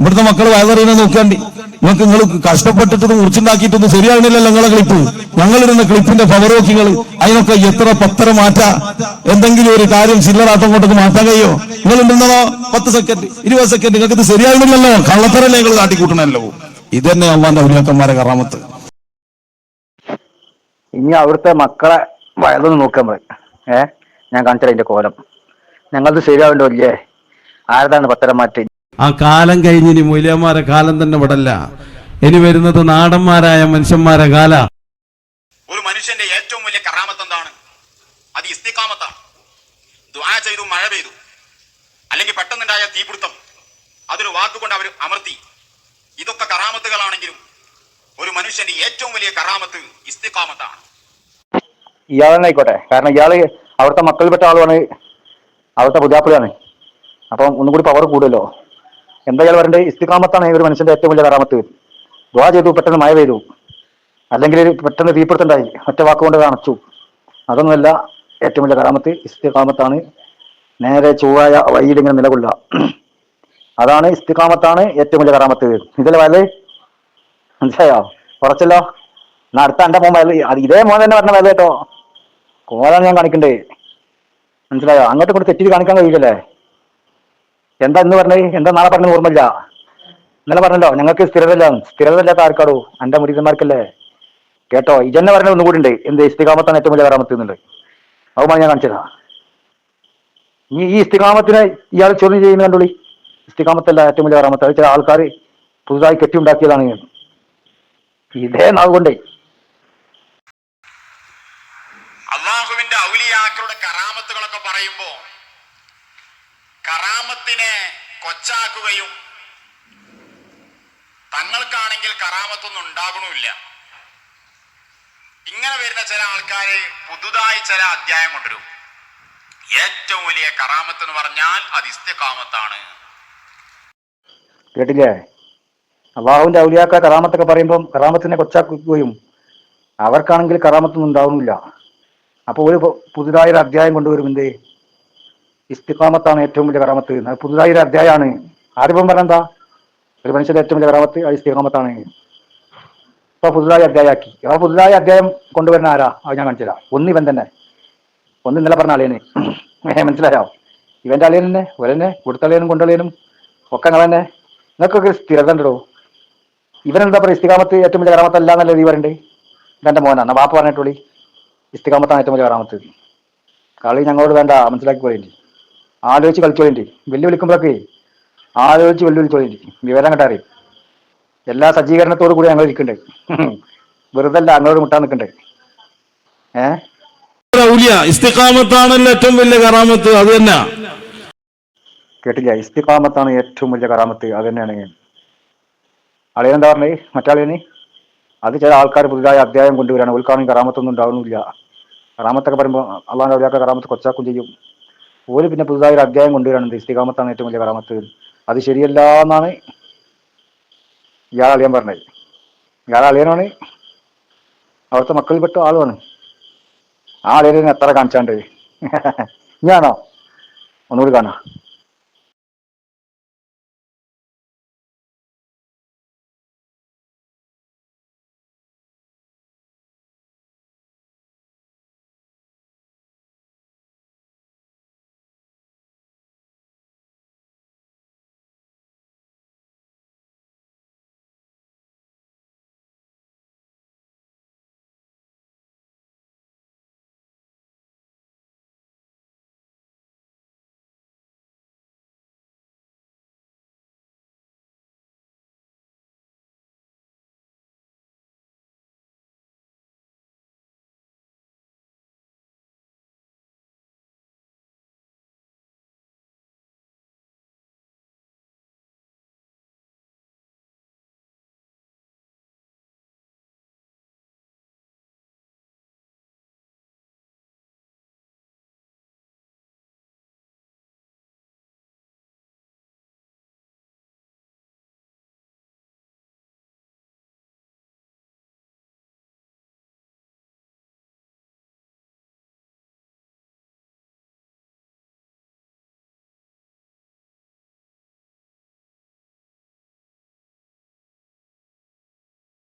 ഇവിടുത്തെ മക്കൾ വയറിനെ നോക്കാണ്ടി. നിങ്ങൾക്ക് നിങ്ങൾ കഷ്ടപ്പെട്ടിട്ടൊന്നും മുറിച്ചുണ്ടാക്കിയിട്ടൊന്നും ശരിയാകുന്നില്ലല്ലോ നിങ്ങളെ ക്ലിപ്പ്. ഞങ്ങളിരുന്ന ക്ലിപ്പിന്റെ പവർ നോക്കിങ്ങൾ അതിനൊക്കെ എത്ര പത്തര മാറ്റ? എന്തെങ്കിലും ഒരു കാര്യം ചില്ലറാട്ടം കൊണ്ടൊക്കെ മാറ്റാൻ കഴിയോ? നിങ്ങൾ ഉണ്ടെന്നോ പത്ത് സെക്കൻഡ് ഇരുപത് സെക്കൻഡ് നിങ്ങൾക്ക് ഇത് ശരിയാകുന്നില്ലല്ലോ കള്ളത്തരല്ലേ നിങ്ങൾ കാട്ടിക്കൂട്ടണല്ലോ. ഇത് തന്നെ അള്ളാന്റെ ഉലിയാക്കന്മാരെ കറാമത്ത്. ഇനി അവിടുത്തെ മക്കളെ വയതൊന്ന് നോക്കാൻ പറയും ഏഹ് ഞാൻ കാണിച്ചാൽ അതിന്റെ കോലം. ഞങ്ങൾക്ക് ശരിയാവണ്ടോ ഇല്ലേ? ആരതാണ് പത്തരം മാറ്റി ആ കാലം കഴിഞ്ഞ് ഇനി മൂല്യന്മാരെ കാലം തന്നെ വിടല്ല. ഇനി വരുന്നത് നാടന്മാരായ മനുഷ്യന്മാരെ കാല. ഒരു മനുഷ്യന്റെ ഏറ്റവും വലിയ കറാമത്ത് എന്താണ് അത് ഇസ്തിക്കാമത്താണ് ദുആ ചെയ്തു മഴ പെയ്തു. അല്ലെങ്കിൽ പെട്ടെന്നുണ്ടായ തീപിടുത്തം. അതൊരു വാക്കുകൊണ്ട് അവർ അമർത്തി. ഇതൊക്കെ കറാമത്തുകളാണെങ്കിലും ഒരു മനുഷ്യന്റെ ഏറ്റവും വലിയ കറാമത്ത് ഇസ്തിക്കാമത്താണ് ഇയാൾ തന്നെ ആയിക്കോട്ടെ കാരണം ഇയാൾ അവിടുത്തെ മക്കളിൽപ്പെട്ട ആളുമാണ് അവിടുത്തെ പുതിയാപ്പിളയാണ് അപ്പം ഒന്നും കൂടി പവർ കൂടുമല്ലോ എന്താ ഇയാൾ പറയണ്ടേ? ഇസ്തിക്കാമത്താണ് ഒരു മനുഷ്യന്റെ ഏറ്റവും വലിയ കറാമത്ത് ദ്വാ ചെയ്തു പെട്ടെന്ന് മഴ പെയ്തു. അല്ലെങ്കിൽ പെട്ടെന്ന് തീപിടുത്തുണ്ടായി ഒറ്റ വാക്കുകൊണ്ട് കാണിച്ചു. അതൊന്നുമല്ല ഏറ്റവും വലിയ കറാമത്ത് ഇസ്തിക്കാമത്താണ് നേരെ ചൊവ്വായ വഴിയിൽ ഇങ്ങനെ നിലകൊള്ളുക. അതാണ് ഇസ്തിക്കാമത്താണ് ഏറ്റവും വലിയ കറാമത്ത് ഇതല്ല വയൽ? മനസ്സിലായോ? കുറച്ചല്ലോ എന്നാ അടുത്ത എന്റെ മോൻ അത് ഇതേ മോൻ തന്നെ പറഞ്ഞ വയൽ കേട്ടോ. കോലാണ് ഞാൻ കാണിക്കണ്ടേ. മനസ്സിലായോ? അങ്ങോട്ട് ഇങ്ങോട്ട് തെറ്റിട്ട് കാണിക്കാൻ കഴിയില്ലല്ലേ? എന്താ ഇന്ന് പറഞ്ഞത്? എന്താ നാളെ പറഞ്ഞത് ഓർമ്മയില്ല. ഇന്നലെ പറഞ്ഞല്ലോ ഞങ്ങൾക്ക് സ്ഥിരതല്ല സ്ഥിരതല്ലാത്ത ആർക്കാടോ എന്റെ മുരീതന്മാർക്കല്ലേ കേട്ടോ ഇജന്നെ പറഞ്ഞത് ഒന്നും കൂടി ഉണ്ട്. എന്ത് ഇസ്തികാമത്താണ് ഏറ്റവും വലിയ കറാമത്ത് എന്നുണ്ട്. അതുമാണ് ഞാൻ കാണിച്ചതാ നീ ഈ ഇസ്തികാമത്തിനെ ഇയാൾ ചോദ്യം ചെയ്യുന്ന കണ്ടോളി. ഇസ്തികാമത്തല്ല ഏറ്റവും വലിയ കറാമത്ത് അത് ചില ആൾക്കാർ പുതുതായി കെട്ടിയുണ്ടാക്കിയതാണ്. ഞാൻ. ഇതേ നാവുകൊണ്ടേ. അള്ളാഹുവിന്റെ ഔലിയാക്കളുടെ കറാമത്തുകളൊക്കെ പറയുമ്പോ കറാമത്തിനെ കൊച്ചാക്കുകയും തങ്ങൾക്കാണെങ്കിൽ കറാമത്തൊന്നും ഉണ്ടാകണമില്ല. ഇങ്ങനെ വരുന്ന ചില ആൾക്കാര് പുതുതായി ചില അധ്യായം കൊണ്ടുവരും. ഏറ്റവും വലിയ കറാമത്ത് എന്ന് പറഞ്ഞാൽ അത് ഇസ്തിഖാമത്താണ്. കേട്ടില്ലേ? അള്ളാഹുവിന്റെ ഔലിയാക്ക കറാമത്തൊക്കെ പറയുമ്പം കറാമത്തിനെ കൊച്ചാക്കുകയും അവർക്കാണെങ്കിൽ കറാമത്തൊന്നും ഉണ്ടാവുന്നില്ല. അപ്പോൾ ഒരു പുതുതായൊരു അധ്യായം കൊണ്ടുവരും എന്തേ? ഇസ്തിഖാമത്താണ് ഏറ്റവും വലിയ കറാമത്ത് അത് പുതുതായൊരു അധ്യായമാണ് ആരിപ്പം പറഞ്ഞെന്താ? ഒരു മനുഷ്യന്റെ ഏറ്റവും വലിയ കറാമത്ത് അത് ഇസ്തിഫാമത്താണ് ഇപ്പൊ പുതുതായി അധ്യായമാക്കി ആ പുതുതായി അധ്യായം കൊണ്ടുവരുന്ന ആരാ? അത് ഞാൻ കാണിച്ചുതരാം. ഒന്ന് ഇവൻ തന്നെ. ഒന്ന് ഇന്നലെ പറഞ്ഞ അളിയന്. മനസ്സിലായോ? ഇവന്റെ അളിയൻ തന്നെ ഒരന്നെ കൊടുത്ത അളിയനും കൊണ്ടളിയനും ഒക്കെ ഞങ്ങൾ തന്നെ. നിങ്ങൾക്കൊക്കെ സ്ഥിരത ഉണ്ടോ? ഇവനെന്താ പറയുക ഇസ്തികാമത്ത് ഏറ്റവും വലിയ കറാമത്തല്ല എന്നല്ലേ നീ പറയണ്ടേ? ഇതെന്റെ മോനാണ് വാപ്പ പറഞ്ഞിട്ടുള്ളി. ഇസ്തികാമത്താണ് ഏറ്റവും വലിയ കറാമത്ത് കളി ഞങ്ങളോട് വേണ്ട. മനസ്സിലാക്കി പോയേണ്ടി ആലോചിച്ച് കളിച്ചോളിന്റെ. വെല്ലു വിളിക്കുമ്പോഴൊക്കെ ആലോചിച്ച് വെല്ലു വിളിച്ചോളിന്റെ വിവരം കണ്ടാറി എല്ലാ സജ്ജീകരണത്തോടു കൂടി ഞങ്ങൾ ഇരിക്കണ്ടേ? വെറുതെ അല്ല അങ്ങോട്ട് മുട്ടാൻ നിൽക്കണ്ടേ? ഏഹ് ഇസ്തിഖാമത്താണല്ലോ ഏറ്റവും വലിയ കറാമത്ത് അത് തന്നെ. കേട്ടില്ല. ഇസ്തിഖാമത്താണ് ഏറ്റവും വലിയ കറാമത്ത് അത് തന്നെയാണ്. അളിയനെന്താ പറഞ്ഞേ? മറ്റാളിയന് അത് ചില ആൾക്കാർ പുതുതായ അധ്യായം കൊണ്ടുവരാണ് ഉൾക്കാണെങ്കിൽ കറാമത്തൊന്നും ഉണ്ടാവുന്നില്ല. കറാമത്തൊക്കെ പറയുമ്പോൾ അള്ളാഹ് അവരാക്ക കറാമത്ത് കൊച്ചാക്കും ചെയ്യും. ഓര് പിന്നെ പുതുതായി ഒരു അധ്യായം കൊണ്ടുവരാണ് ഇസ്തികാമത്താണ് ഏറ്റവും വലിയ കറാമത്ത് അത് ശരിയല്ല എന്നാണ് ഇയാൾ അളിയൻ പറഞ്ഞത്. ഇയാൾ അളിയനാണ്. അവിടുത്തെ മക്കളിൽപ്പെട്ട ആളുമാണ്. ആ അളിയനെ എത്ര കാണിച്ചാണ്ട്? ഞാനോ? ഒന്നുകൂടി കാണാം.